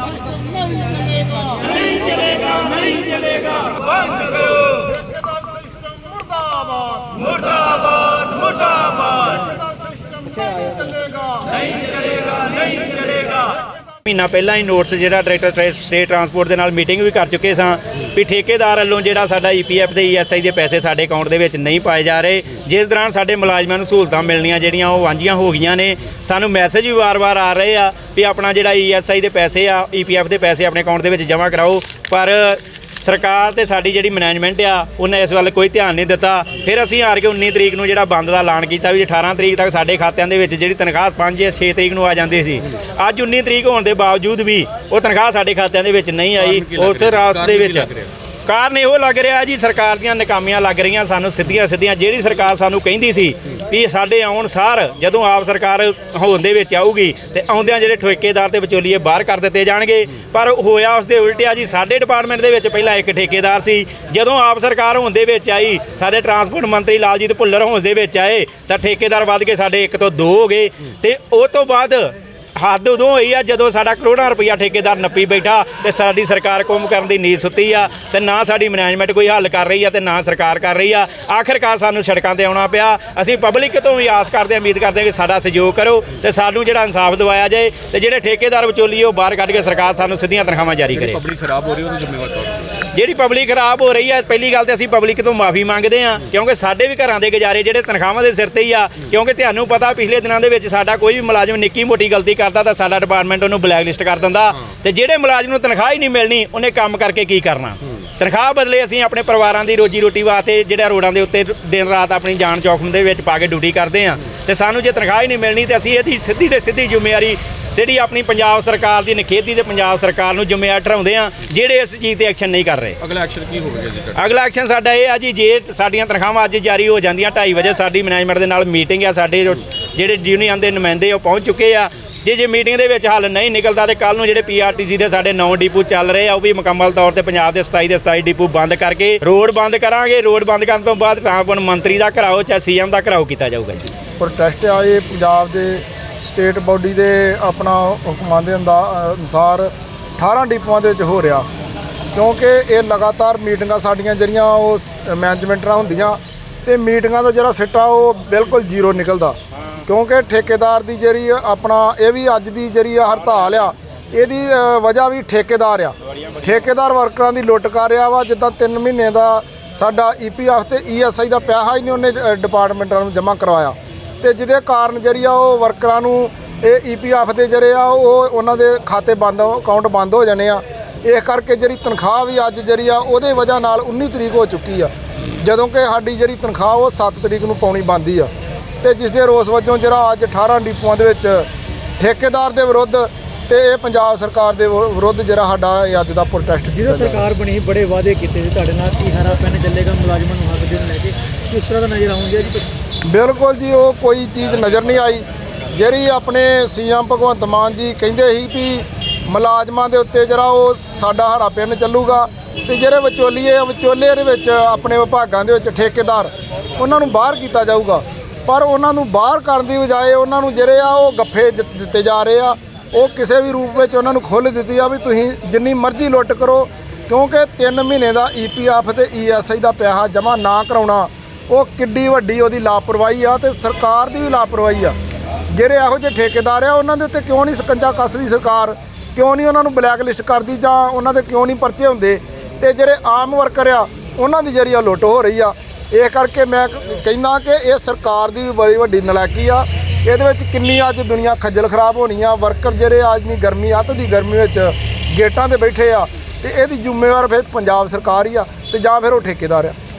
System ਨਹੀਂ ਚਲੇਗਾ ਨਹੀਂ ਚਲੇਗਾ ਨਹੀਂ ਚਲੇਗਾ ਬੰਦ ਕਰੋ ਠੇਕੇਦਾਰ ਸਿਸਟਮ ਮੁਰਦਾਬਾਦ ਮੁਰਦਾਬਾਦ ਮੁਰਦਾਬਾਦ ਠੇਕੇਦਾਰ ਸਿਸਟਮ ਨਹੀਂ ਚਲੇਗਾ ਨਹੀਂ ਚਲੇਗਾ ਨਹੀਂ ਚਲੇਗਾ ਮਹੀਨਾ ਪਹਿਲਾਂ ਹੀ ਨੋਟਸ ਜਿਹੜਾ ਡਾਇਰੈਕਟਰ ਸਟੇਟ ਟਰਾਂਸਪੋਰਟ ਦੇ ਨਾਲ ਮੀਟਿੰਗ ਵੀ ਕਰ ਚੁੱਕੇ ਸਾਂ ਵੀ ਠੇਕੇਦਾਰ ਵੱਲੋਂ ਜਿਹੜਾ ਸਾਡਾ ਈਪੀਐਫ ਤੇ ਈਐਸਆਈ ਦੇ ਪੈਸੇ ਸਾਡੇ ਅਕਾਊਂਟ ਦੇ ਵਿੱਚ ਨਹੀਂ ਪਾਏ ਜਾ ਰਹੇ। ਜਿਸ ਦੌਰਾਨ ਸਾਡੇ ਮੁਲਾਜ਼ਮਾਂ ਨੂੰ ਸਹੂਲਤਾਂ ਮਿਲਣੀਆਂ ਜਿਹੜੀਆਂ ਉਹ ਵਾਂਝੀਆਂ ਹੋ ਗਈਆਂ ਨੇ। ਸਾਨੂੰ ਮੈਸੇਜ ਵੀ ਵਾਰ-ਵਾਰ ਆ ਰਹੇ ਆ ਵੀ ਆਪਣਾ ਜਿਹੜਾ ਈਐਸਆਈ ਦੇ ਪੈਸੇ ਆ ਈਪੀਐਫ ਦੇ ਪੈਸੇ ਆਪਣੇ ਅਕਾਊਂਟ ਦੇ ਵਿੱਚ ਜਮ੍ਹਾਂ ਕਰਾਓ। ਪਰ ਸਰਕਾਰ ਤੇ ਸਾਡੀ ਜਿਹੜੀ ਮੈਨੇਜਮੈਂਟ ਆ ਉਹਨੇ ਇਸ ਵੱਲ ਕੋਈ ਧਿਆਨ ਨਹੀਂ ਦਿੱਤਾ। ਫਿਰ ਅਸੀਂ ਹਾਰ ਕੇ 19 ਤਰੀਕ ਨੂੰ ਜਿਹੜਾ ਬੰਦ ਦਾ ਐਲਾਨ ਕੀਤਾ ਵੀ 18 ਤਰੀਕ ਤੱਕ ਸਾਡੇ ਖਾਤਿਆਂ ਦੇ ਵਿੱਚ ਜਿਹੜੀ ਤਨਖਾਹ 5 ਜਾਂ 6 ਤਰੀਕ ਨੂੰ ਆ ਜਾਂਦੀ ਸੀ। ਅੱਜ 19 ਤਰੀਕ ਹੋਣ ਦੇ ਬਾਵਜੂਦ ਵੀ ਉਹ ਤਨਖਾਹ ਸਾਡੇ ਖਾਤਿਆਂ ਦੇ ਵਿੱਚ ਨਹੀਂ ਆਈ ਉਸ ਰਾਸ ਦੇ ਵਿੱਚ ਕਾਰਨ ਇਹੋ ਲੱਗ ਰਿਹਾ ਜੀ, ਸਰਕਾਰ ਦੀਆਂ ਨਾਕਾਮੀਆਂ ਲੱਗ ਰਹੀਆਂ ਸਾਨੂੰ ਸਿੱਧੀਆਂ ਸਿੱਧੀਆਂ। ਜਿਹੜੀ ਸਰਕਾਰ ਸਾਨੂੰ ਕਹਿੰਦੀ ਸੀ ਵੀ ਸਾਡੇ ਆਉਣ ਸਾਰ ਜਦੋਂ ਆਪ ਸਰਕਾਰ ਹੋਣ ਦੇ ਵਿੱਚ ਆਊਗੀ ਤੇ ਆਉਂਦਿਆਂ ਜਿਹੜੇ ਠੇਕੇਦਾਰ ਤੇ ਵਿਚੋਲੀਏ ਬਾਹਰ ਕਰ ਦਿੱਤੇ ਜਾਣਗੇ। ਪਰ ਹੋਇਆ ਉਸ ਦੇ ਉਲਟਿਆ ਜੀ, ਸਾਡੇ ਡਿਪਾਰਟਮੈਂਟ ਦੇ ਵਿੱਚ ਪਹਿਲਾਂ ਇੱਕ ਠੇਕੇਦਾਰ ਸੀ। ਜਦੋਂ ਆਪ ਸਰਕਾਰ ਹੋਣ ਦੇ ਵਿੱਚ ਆਈ, ਸਾਡੇ ਟਰਾਂਸਪੋਰਟ ਮੰਤਰੀ ਲਾਲਜੀਤ ਭੁੱਲਰ ਹੋਣ ਦੇ ਵਿੱਚ ਆਏ, ਤਾਂ ਠੇਕੇਦਾਰ ਵੱਧ ਕੇ ਸਾਡੇ ਇੱਕ ਤੋਂ ਦੋ ਹੋ ਗਏ। ਤੇ ਉਹ ਤੋਂ ਬਾਅਦ ਹੱਦ ਉਦੋਂ ਹੋਈ ਆ ਜਦੋਂ ਸਾਡਾ ਕਰੋੜਾਂ ਰੁਪਈਆ ਠੇਕੇਦਾਰ ਨੱਪੀ ਬੈਠਾ ਤੇ ਸਾਡੀ ਸਰਕਾਰ ਕੰਮ ਕਰਨ ਦੀ ਨੀਂਦ ਸੁੱਤੀ ਆ ਤੇ ਨਾ ਸਾਡੀ ਮੈਨੇਜਮੈਂਟ ਕੋਈ ਹੱਲ ਕਰ ਰਹੀ ਆ ਤੇ ਨਾ ਸਰਕਾਰ ਕਰ ਰਹੀ ਆ। ਆਖਿਰਕਾਰ ਸਾਨੂੰ ਸੜਕਾਂ ਤੇ ਆਉਣਾ ਪਿਆ। ਅਸੀਂ ਪਬਲਿਕ ਤੋਂ ਵੀ ਆਸ ਕਰਦੇ ਹਾਂ, ਉਮੀਦ ਕਰਦੇ ਹਾਂ ਕਿ ਸਾਡਾ ਸਹਿਯੋਗ ਕਰੋ ਤੇ ਸਾਨੂੰ ਜਿਹੜਾ ਇਨਸਾਫ ਦਿਵਾਇਆ ਜਾਏ ਤੇ ਜਿਹੜੇ ਠੇਕੇਦਾਰ ਵਿਚੋਲੀਏ ਉਹ ਬਾਹਰ ਕੱਢ ਕੇ ਸਰਕਾਰ ਸਾਨੂੰ ਸਿੱਧੀਆਂ ਤਨਖਾਹਾਂ ਜਾਰੀ ਕਰੇ। ਪਬਲਿਕ ਖਰਾਬ ਹੋ ਰਹੀ ਉਹਦਾ ਜ਼ਿੰਮੇਵਾਰ ਕੌਣ ਜਿਹੜੀ ਪਬਲਿਕ ਖਰਾਬ ਹੋ ਰਹੀ ਹੈ ਪਹਿਲੀ ਗੱਲ ਤੇ ਅਸੀਂ ਪਬਲਿਕ ਤੋਂ ਮਾਫੀ ਮੰਗਦੇ ਹਾਂ ਕਿਉਂਕਿ ਸਾਡੇ ਵੀ ਘਰਾਂ ਦੇ ਗੁਜ਼ਾਰੇ ਜਿਹੜੇ ਤਨਖਾਹਾਂ ਦੇ ਸਿਰ ਤੇ ਹੀ ਆ ਕਿਉਂਕਿ ਤੁਹਾਨੂੰ ਪਤਾ ਪਿਛਲੇ ਦਿਨਾਂ ਦੇ ਵਿੱਚ ਸਾਡਾ ਕੋਈ ਵੀ ਮੁਲਾਜ਼ਮ ਨਿੱਕੀ ਮੋਟੀ ਗਲਤੀ ਕਰਦਾ ਤਾਂ ਸਾਡਾ ਡਿਪਾਰਟਮੈਂਟ ਉਹਨੂੰ ਬਲੈਕ ਲਿਸਟ ਕਰ ਦਿੰਦਾ ਤੇ ਜਿਹੜੇ ਮੁਲਾਜ਼ਮ ਨੂੰ ਤਨਖਾਹ ਹੀ ਨਹੀਂ ਮਿਲਣੀ ਉਹਨੇ ਕੰਮ ਕਰਕੇ ਕੀ ਕਰਨਾ? ਤਨਖਾਹ ਬਦਲੇ ਅਸੀਂ ਆਪਣੇ ਪਰਿਵਾਰਾਂ ਦੀ ਰੋਜੀ ਰੋਟੀ ਵਾਸਤੇ ਜਿਹੜਾ ਰੋਡਾਂ ਦੇ ਉੱਤੇ ਦਿਨ ਰਾਤ ਆਪਣੀ ਜਾਨ ਚੌਕਮ ਦੇ ਵਿੱਚ ਪਾ ਕੇ ਡਿਊਟੀ ਕਰਦੇ ਆ ਤੇ ਸਾਨੂੰ ਜੇ ਤਨਖਾਹ ਹੀ ਨਹੀਂ ਮਿਲਣੀ ਤੇ ਅਸੀਂ ਇਹਦੀ ਸਿੱਧੀ ਤੇ ਸਿੱਧੀ ਜ਼ਿੰਮੇਵਾਰੀ ਜਿਹੜੀ ਆਪਣੀ ਪੰਜਾਬ ਸਰਕਾਰ ਦੀ ਨਖੇਦੀ ਤੇ ਪੰਜਾਬ ਸਰਕਾਰ ਨੂੰ ਜ਼ਿੰਮੇਵਾਰ ਠਹਿਰਾਉਂਦੇ ਆ ਜਿਹੜੇ ਇਸ ਚੀਜ਼ ਤੇ ਐਕਸ਼ਨ ਨਹੀਂ ਕਰ ਰਹੇ। ਅਗਲਾ ਐਕਸ਼ਨ ਕੀ ਹੋਵੇਗਾ ਜੀ ਅਗਲਾ ਐਕਸ਼ਨ ਸਾਡਾ ਇਹ ਆ ਜੀ ਜੇ ਸਾਡੀਆਂ ਤਨਖਾਹਾਂ ਅੱਜ ਜਾਰੀ ਹੋ ਜਾਂਦੀਆਂ 2:30 ਵਜੇ ਸਾਡੀ ਮੈਨੇਜਮੈਂਟ ਦੇ ਨਾਲ ਮੀਟਿੰਗ ਆ ਸਾਡੇ ਜਿਹੜੇ ਯੂਨੀਅਨ ਦੇ ਨੁਮਾਇੰਦੇ ਉਹ ਪਹੁੰਚ ਚੁੱਕੇ ਆ। ਜੇ ਜੇ ਮੀਟਿੰਗ ਦੇ ਵਿੱਚ ਹੱਲ ਨਹੀਂ ਨਿਕਲਦਾ ਤੇ ਕੱਲ ਨੂੰ ਜਿਹੜੇ ਪੀਆਰਟੀਸੀ ਦੇ ਸਾਡੇ 9 ਡਿਪੂ ਚੱਲ ਰਹੇ ਆ, ਉਹ ਵੀ ਮੁਕੰਮਲ ਤੌਰ ਤੇ ਪੰਜਾਬ ਦੇ 27 ਦੇ 27 ਡਿਪੂ ਬੰਦ ਕਰਕੇ ਰੋਡ ਬੰਦ ਕਰਾਂਗੇ। ਰੋਡ ਬੰਦ ਕਰਨ ਤੋਂ ਬਾਅਦ ਟਰਾਂਸਪੋਰਟ ਮੰਤਰੀ ਦਾ ਘਰਾਓ ਚਾਹੇ ਸੀਐਮ ਦਾ ਘਰਾਓ ਕੀਤਾ ਜਾਊਗਾ ਜੀ। ਪ੍ਰੋਟੈਸਟ ਆ ਇਹ ਪੰਜਾਬ ਦੇ ਸਟੇਟ ਬਾਡੀ ਦੇ ਆਪਣਾ ਹੁਕਮਾਂ ਦੇ ਅੰਦਾ- ਅਨੁਸਾਰ 18 ਡਿਪੂਆਂ ਦੇ ਵਿੱਚ ਹੋ ਰਿਹਾ। ਕਿਉਂਕਿ ਇਹ ਲਗਾਤਾਰ ਮੀਟਿੰਗਾਂ ਸਾਡੀਆਂ ਜਿਹੜੀਆਂ ਉਹ ਮੈਨੇਜਮੈਂਟ ਨਾਲ ਹੁੰਦੀਆਂ, ਤੇ ਮੀਟਿੰਗਾਂ ਦਾ ਜਿਹੜਾ ਸਿੱਟਾ ਉਹ ਬਿਲਕੁਲ ਜ਼ੀਰੋ ਨਿਕਲਦਾ। ਕਿਉਂਕਿ ਠੇਕੇਦਾਰ ਦੀ ਜਿਹੜੀ ਆਪਣਾ, ਇਹ ਵੀ ਅੱਜ ਦੀ ਜਿਹੜੀ ਆ ਹੜਤਾਲ ਆ, ਇਹਦੀ ਵਜ੍ਹਾ ਵੀ ਠੇਕੇਦਾਰ ਆ। ਠੇਕੇਦਾਰ ਵਰਕਰਾਂ ਦੀ ਲੁੱਟ ਕਰ ਰਿਹਾ ਵਾ, ਜਿੱਦਾਂ 3 ਮਹੀਨੇ ਦਾ ਸਾਡਾ ਈਪੀਐਫ ਤੇ ਈਐਸਆਈ ਦਾ ਪੈਸਾ ਹੀ ਨਹੀਂ ਉਹਨੇ ਡਿਪਾਰਟਮੈਂਟਾਂ ਨੂੰ ਜਮ੍ਹਾਂ ਕਰਵਾਇਆ। ਤੇ ਜਿਹਦੇ ਕਾਰਨ ਜਿਹੜੀ ਆ ਉਹ ਵਰਕਰਾਂ ਨੂੰ ਇਹ ਈਪੀਐਫ ਦੇ ਜਿਹੜੇ ਆ, ਉਹ, ਉਹਨਾਂ ਦੇ ਖਾਤੇ ਬੰਦ, ਅਕਾਊਂਟ ਬੰਦ ਹੋ ਜਾਣੇ ਆ। ਇਸ ਕਰਕੇ ਜਿਹੜੀ ਤਨਖਾਹ ਵੀ ਅੱਜ ਜਿਹੜੀ ਆ, ਉਹਦੇ ਵਜ੍ਹਾ ਨਾਲ 19 ਤਰੀਕ ਹੋ ਚੁੱਕੀ ਆ। ਜਦੋਂ ਕਿ ਸਾਡੀ ਜਿਹੜੀ ਤਨਖਾਹ, ਉਹ 7 ਤਰੀਕ ਨੂੰ ਪਾਉਣੀ ਬੰਦੀ ਆ। ਤੇ ਜਿਸ ਦੇ ਰੋਸ ਵਜੋਂ ਜਿਹੜਾ ਅੱਜ 18 ਡਿਪੂਆਂ ਦੇ ਵਿੱਚ ਠੇਕੇਦਾਰ ਦੇ ਵਿਰੁੱਧ ਤੇ ਇਹ ਪੰਜਾਬ ਸਰਕਾਰ ਦੇ ਵਿਰ- ਵਿਰੁੱਧ ਜਿਹੜਾ ਸਾਡਾ ਇਹ ਅੱਜ ਦਾ ਪ੍ਰੋਟੈਸਟ ਕੀਤਾ ਜਦੋਂ ਜਾ ਰਿਹਾ। ਸਰਕਾਰ ਬਣੀ ਸੀ, ਬੜੇ ਵਾਅਦੇ ਕੀਤੇ ਸੀ ਤੁਹਾਡੇ ਨਾਲ ਕੀ ਹਰਾ ਪੈਨ ਚੱਲੇਗਾ ਮੁਲਾਜ਼ਮਾਂ ਨੂੰ ਹੱਕ ਦੇਣ ਲੈ ਕੇ। ਕਿਸ ਤਰ੍ਹਾਂ ਦਾ ਨਜ਼ਰ ਆਉਂਦੇ ਜੀ? ਬਿਲਕੁਲ ਜੀ ਉਹ ਕੋਈ ਚੀਜ਼ ਨਜ਼ਰ ਨਹੀਂ ਆਈ। ਜਿਹੜੀ ਆਪਣੇ ਸੀਐਮ ਭਗਵੰਤ ਮਾਨ ਜੀ ਕਹਿੰਦੇ ਸੀ ਵੀ ਮੁਲਾਜ਼ਮਾਂ ਦੇ ਉੱਤੇ ਜਿਹੜਾ ਉਹ ਸਾਡਾ ਹਰਾ ਪਿੰਨ ਚੱਲੂਗਾ ਤੇ ਜਿਹੜੇ ਵਿਚੋਲੀਏ ਵਿਚੋਲੇ ਦੇ ਵਿੱਚ ਆਪਣੇ ਵਿਭਾਗਾਂ ਦੇ ਵਿੱਚ ਠੇਕੇਦਾਰ ਉਹਨਾਂ ਨੂੰ ਬਾਹਰ ਕੀਤਾ ਜਾਊਗਾ। ਪਰ ਉਹਨਾਂ ਨੂੰ ਬਾਹਰ ਕਰਨ ਦੀ ਬਜਾਏ ਉਹਨਾਂ ਨੂੰ ਜਿਹੜੇ ਆ ਉਹ ਗੱਫੇ ਦਿੱ- ਦਿੱਤੇ ਜਾ ਰਹੇ ਆ। ਉਹ ਕਿਸੇ ਵੀ ਰੂਪ ਵਿੱਚ ਉਹਨਾਂ ਨੂੰ ਖੁੱਲ੍ਹ ਦਿੱਤੀ ਆ ਵੀ ਤੁਸੀਂ ਜਿੰਨੀ ਮਰਜ਼ੀ ਲੁੱਟ ਕਰੋ, ਕਿਉਂਕਿ 3 ਮਹੀਨੇ ਦਾ ਈਪੀਐਫ ਤੇ ਈਐਸਆਈ ਦਾ ਪੈਸਾ ਜਮ੍ਹਾਂ ਨਾ ਕਰਾਉਣਾ, ਉਹ ਕਿੱਡੀ ਵੱਡੀ ਉਹਦੀ ਲਾਪਰਵਾਹੀ ਆ ਤੇ ਸਰਕਾਰ ਦੀ ਵੀ ਲਾਪਰਵਾਹੀ ਆ। ਜਿਹੜੇ ਇਹੋ ਜਿਹੇ ਠੇਕੇਦਾਰ ਆ, ਉਹਨਾਂ ਦੇ ਉੱਤੇ ਕਿਉਂ ਨਹੀਂ ਸਕੰਜਾ ਕੱਸਦੀ ਸਰਕਾਰ? ਕਿਉਂ ਨਹੀਂ ਉਹਨਾਂ ਨੂੰ ਬਲੈਕ ਲਿਸਟ ਕਰਦੀ ਜਾਂ ਉਹਨਾਂ ਦੇ ਕਿਉਂ ਨਹੀਂ ਪਰਚੇ ਹੁੰਦੇ? ਤੇ ਜਿਹੜੇ ਆਮ ਵਰਕਰ ਆ, ਉਹਨਾਂ ਦੀ ਜਿਹੜੀ ਆ ਲੁੱਟ ਹੋ ਰਹੀ ਆ ਇਹ ਕਰਕੇ ਮੈਂ ਕਹਿੰਦਾ ਕਿ ਇਹ ਸਰਕਾਰ ਦੀ ਵੀ ਬੜੀ ਵੱਡੀ ਨਲਾਇਕੀ ਆ। ਇਹਦੇ ਵਿੱਚ ਕਿੰਨੀ ਅੱਜ ਦੁਨੀਆ ਖੱਜਲ ਖਰਾਬ ਹੋਣੀ ਆ ਵਰਕਰ ਜਿਹੜੇ ਅੱਜ ਦੀ ਗਰਮੀ, ਅੱਤ ਦੀ ਗਰਮੀ ਵਿੱਚ ਗੇਟਾਂ ਤੇ ਬੈਠੇ ਆ, ਤੇ ਇਹਦੀ ਜ਼ਿੰਮੇਵਾਰ ਫਿਰ ਪੰਜਾਬ ਸਰਕਾਰ ਹੀ ਆ, ਤੇ ਜਾਂ ਫਿਰ ਉਹ ਠੇਕੇਦਾਰ ਆ।